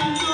Thank you.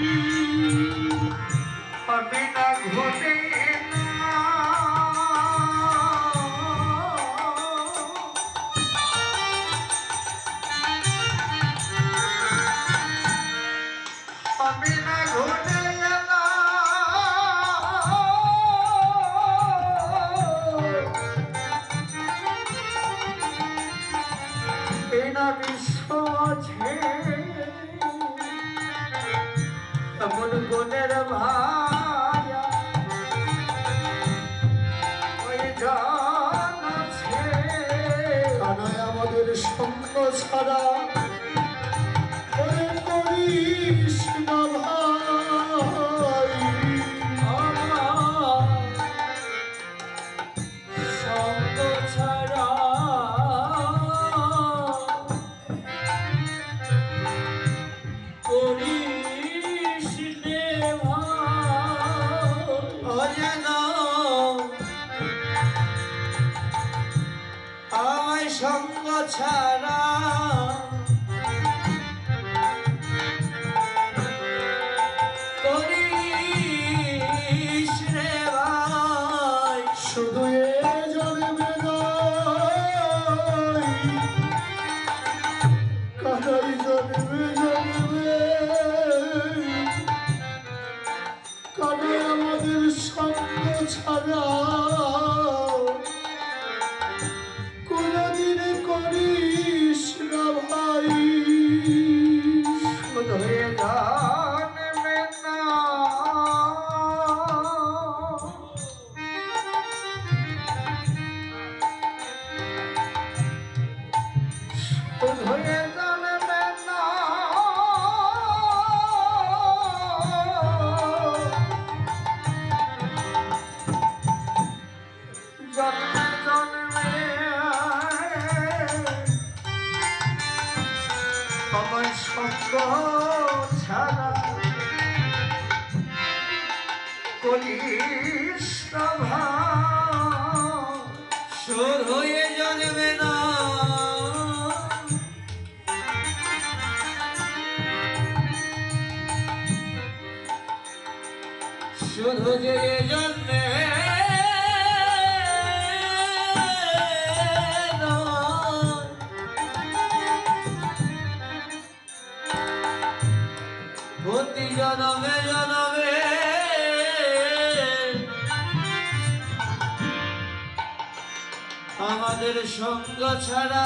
you. মনের ওই জান আছে। আমাদের সঙ্গ ছাড়া। সঙ্গ ছাড়া বলিস হয়ে জন্মে না। জন্মে জনমে জনমে আমাদের সঙ্গ ছাড়া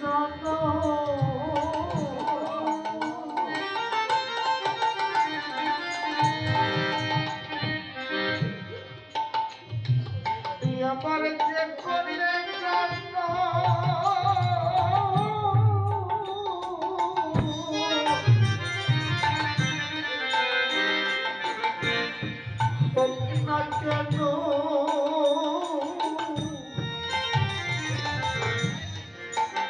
যত